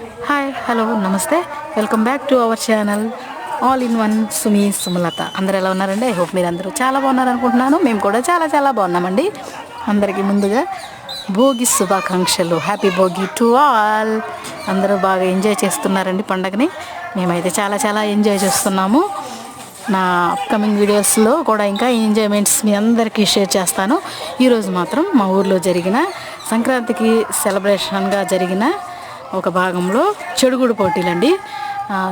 Hi hello నమస్తే. Welcome back to our channel all in one Sumi Sumalatha అందరు ఎలా ఉన్నారండి? ఐ హోప్ మీరు అందరూ చాలా బాగున్నారు అనుకుంటున్నాను మేము కూడా చాలా చాలా బాగున్నామండి. అందరికీ ముందుగా భోగి శుభాకాంక్షలు. హ్యాపీ భోగి టు ఆల్ అందరూ బాగా ఎంజాయ్ చేస్తున్నారండి పండగని. మేమైతే చాలా చాలా ఎంజాయ్ చేస్తున్నాము. నా అప్కమింగ్ వీడియోస్లో కూడా ఇంకా ఎంజాయ్మెంట్స్ మీ అందరికీ షేర్ చేస్తాను. ఈరోజు మాత్రం మా ఊర్లో జరిగిన సంక్రాంతికి సెలబ్రేషన్గా జరిగిన ఒక భాగంలో చెడుగుడు పోటీలు అండి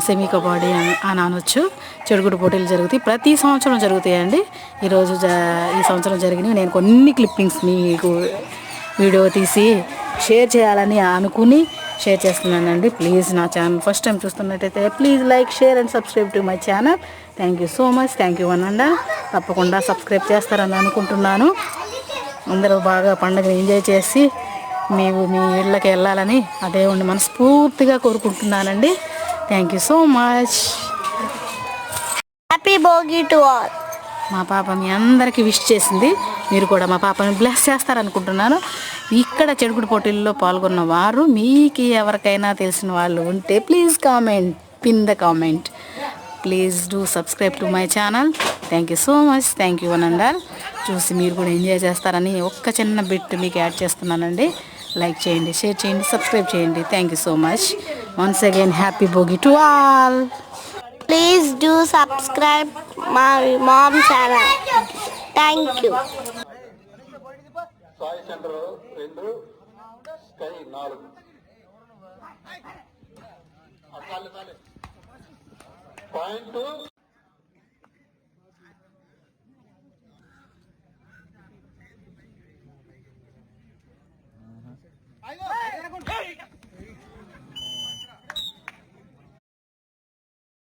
సెమీ కబడ్డీ అని అని అనొచ్చు. చెడుగుడు పోటీలు జరుగుతాయి. ప్రతి సంవత్సరం జరుగుతాయండి. ఈరోజు జ ఈ సంవత్సరం జరిగినవి. నేను కొన్ని క్లిప్పింగ్స్ మీకు వీడియో తీసి షేర్ చేయాలని అనుకుని షేర్ చేస్తున్నానండి. ప్లీజ్ నా ఛానల్ ఫస్ట్ టైం చూస్తున్నట్టయితే please like share and subscribe to my channel. Thank you so much. Thank you one తప్పకుండా సబ్స్క్రైబ్ చేస్తారని అనుకుంటున్నాను. అందరూ బాగా పండుగ ఎంజాయ్ చేసి మీరు మీ ఇళ్ళకి వెళ్ళాలని అదే ఉండి మనస్ఫూర్తిగా కోరుకుంటున్నానండి. Thank you so much happy Bhogi to all మా పాప మీ అందరికీ విష్ చేసింది. మీరు కూడా మా పాపని బ్లెస్ చేస్తారనుకుంటున్నాను. ఇక్కడ చెడుగుడు పోటీల్లో పాల్గొన్న వారు మీకు ఎవరికైనా తెలిసిన వాళ్ళు ఉంటే please comment pin the comment please do subscribe to my channel thank you so much thank you one and all చూసి మీరు కూడా ఎంజాయ్ చేస్తారని ఒక్క చిన్న బిట్ మీకు యాడ్ చేస్తున్నానండి. లైక్ చేయండి షేర్ చేయండి సబ్స్క్రైబ్ చేయండి. Thank you so much once again happy Bhogi to all please do subscribe my mom channel thank you Sai center రెండు స్కై నాలుగు. పాయింట్